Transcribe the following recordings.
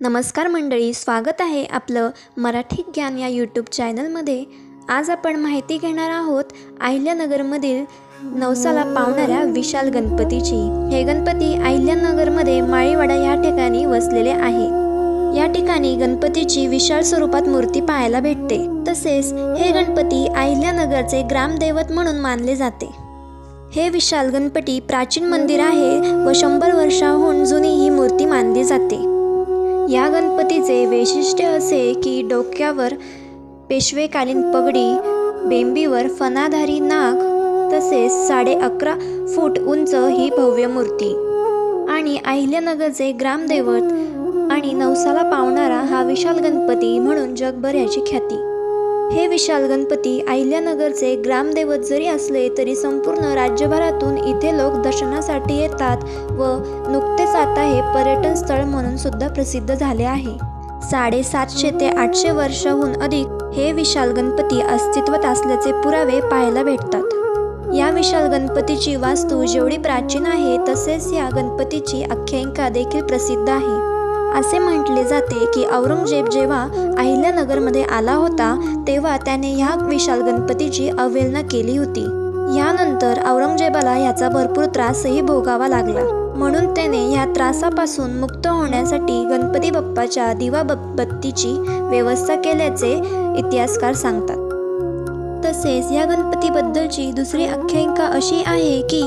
नमस्कार मंडळी स्वागत आहे आपलं मराठी ज्ञान या यूट्यूब चॅनलमध्ये आज आपण माहिती घेणार आहोत अहिल्यानगरमधील नवसाला पावणाऱ्या विशाल गणपतीची. हे गणपती अहिल्यानगरमध्ये माळीवाडा या ठिकाणी वसलेले आहे. या ठिकाणी गणपतीची विशाल स्वरूपात मूर्ती पाहायला भेटते. तसेच हे गणपती अहिल्यानगरचे ग्रामदैवत म्हणून मानले जाते. हे विशाल गणपती प्राचीन मंदिर आहे व शंभर वर्षाहून जुनी ही मूर्ती मानली जाते. या गणपतीचे वैशिष्ट्य असे की डोक्यावर पेशवेकालीन पगडी बेंबीवर फणाधारी नाग तसेच साडे अकरा फूट उंच ही भव्य मूर्ती. आणि अहिल्यानगरचे ग्रामदैवत आणि नवसाला पावणारा हा विशाल गणपती म्हणून जगभर याची ख्याती. हे विशाल गणपती अहिल्यानगरचे ग्रामदैवत जरी असले तरी संपूर्ण राज्यभरातून इथे लोक दर्शनासाठी येतात व नुकतेच आता हे पर्यटन स्थळ म्हणून सुद्धा प्रसिद्ध झाले आहे. साडेसातशे ते आठशे वर्षाहून अधिक हे विशाल गणपती अस्तित्वात असल्याचे पुरावे पाहायला भेटतात. या विशाल गणपतीची वास्तू जेवढी प्राचीन आहे तसेच या गणपतीची आख्यायिका देखील प्रसिद्ध आहे. असे म्हटले जाते की औरंगजेब जेव्हा अहिल्यानगरमध्ये आला होता तेव्हा त्याने ह्या विशाल गणपतीची अवहेलना केली होती. यानंतर औरंगजेबाला ह्याचा भरपूर त्रासही भोगावा लागला. म्हणून त्याने ह्या त्रासापासून मुक्त होण्यासाठी गणपती बाप्पाच्या दिवा बत्तीची व्यवस्था केल्याचे इतिहासकार सांगतात. तसेच या गणपतीबद्दलची दुसरी आख्यायिका अशी आहे की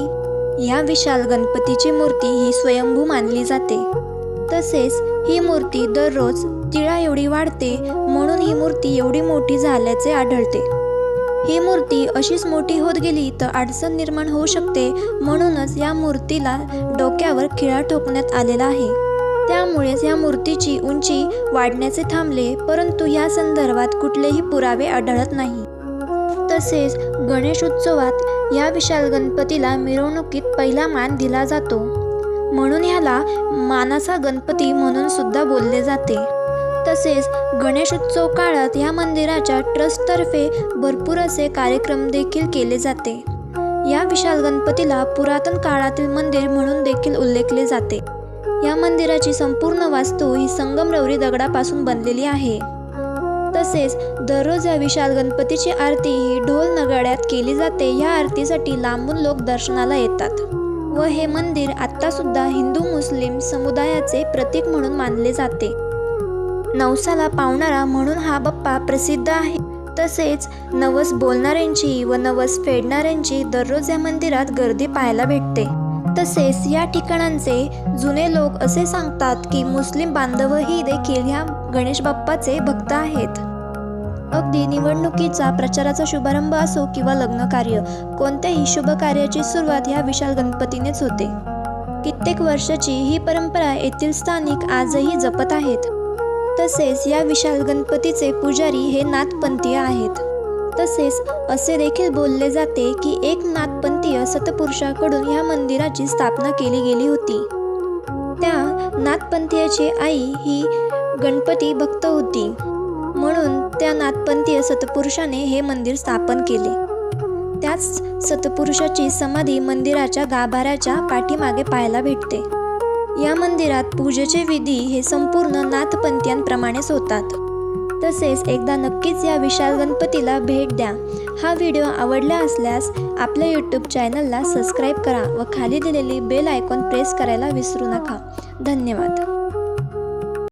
या विशाल गणपतीची मूर्ती ही स्वयंभू मानली जाते. तसेच ही मूर्ती दररोज तिळा एवढी वाढते म्हणून ही मूर्ती एवढी मोठी झाल्याचे आढळते. ही मूर्ती अशीच मोठी होत गेली तर अडचण निर्माण होऊ शकते म्हणूनच या मूर्तीला डोक्यावर खिळा ठोकण्यात आलेला आहे. त्यामुळेच या मूर्तीची उंची वाढण्याचे थांबले परंतु या संदर्भात कुठलेही पुरावे आढळत नाही. तसेच गणेशोत्सवात या विशाल गणपतीला मिरवणुकीत पहिला मान दिला जातो. म्हणून ह्याला मानाचा गणपती म्हणून सुद्धा बोलले जाते. तसेच गणेशोत्सव काळात ह्या मंदिराच्या ट्रस्टतर्फे भरपूर असे कार्यक्रम देखील केले जाते. या विशाल गणपतीला पुरातन काळातील मंदिर म्हणून देखील उल्लेखले जाते. या मंदिराची संपूर्ण वास्तू ही संगमरवरी दगडापासून बनलेली आहे. तसेच दररोज या विशाल गणपतीची आरती ही ढोल नगाड्यात केली जाते. या आरतीसाठी लांबून लोक दर्शनाला येतात. व हे मंदिर आत्तासुद्धा हिंदू मुस्लिम समुदायाचे प्रतीक म्हणून मानले जाते. नवसाला पावणारा म्हणून हा बाप्पा प्रसिद्ध आहे. तसेच नवस बोलणाऱ्यांची व नवस फेडणाऱ्यांची दररोज या मंदिरात गर्दी पाहायला भेटते. तसेच या ठिकाणांचे जुने लोक असे सांगतात की मुस्लिम बांधवही देखील ह्या गणेश बाप्पाचे भक्त आहेत. अगदी निवडणुकीचा प्रचाराचा शुभारंभ असो किंवा लग्न कार्य कोणत्याही शुभ कार्याची सुरुवात ह्या विशाल गणपतीनेच होते. कित्येक वर्षाची ही परंपरा येथील स्थानिक आजही जपत आहेत. तसेच या विशाल गणपतीचे पुजारी हे नाथपंथीय आहेत. तसेच असे देखील बोलले जाते की एक नाथपंथीय सतपुरुषाकडून ह्या मंदिराची स्थापना केली गेली होती. त्या नाथपंथीयाची आई ही गणपती भक्त होती. म्हणून त्या नाथपंथीय सतपुरुषाने हे मंदिर स्थापन केले. त्याच सतपुरुषाची समाधी मंदिराच्या गाभाऱ्याच्या पाठीमागे पाहायला भेटते. या मंदिरात पूजेचे विधी हे संपूर्ण नाथपंथीयांप्रमाणेच होतात. तसेच एकदा नक्कीच या विशाल गणपतीला भेट द्या. हा व्हिडिओ आवडला असल्यास आपल्या यूट्यूब चॅनलला सबस्क्राईब करा व खाली दिलेली बेल आयकॉन प्रेस करायला विसरू नका. धन्यवाद.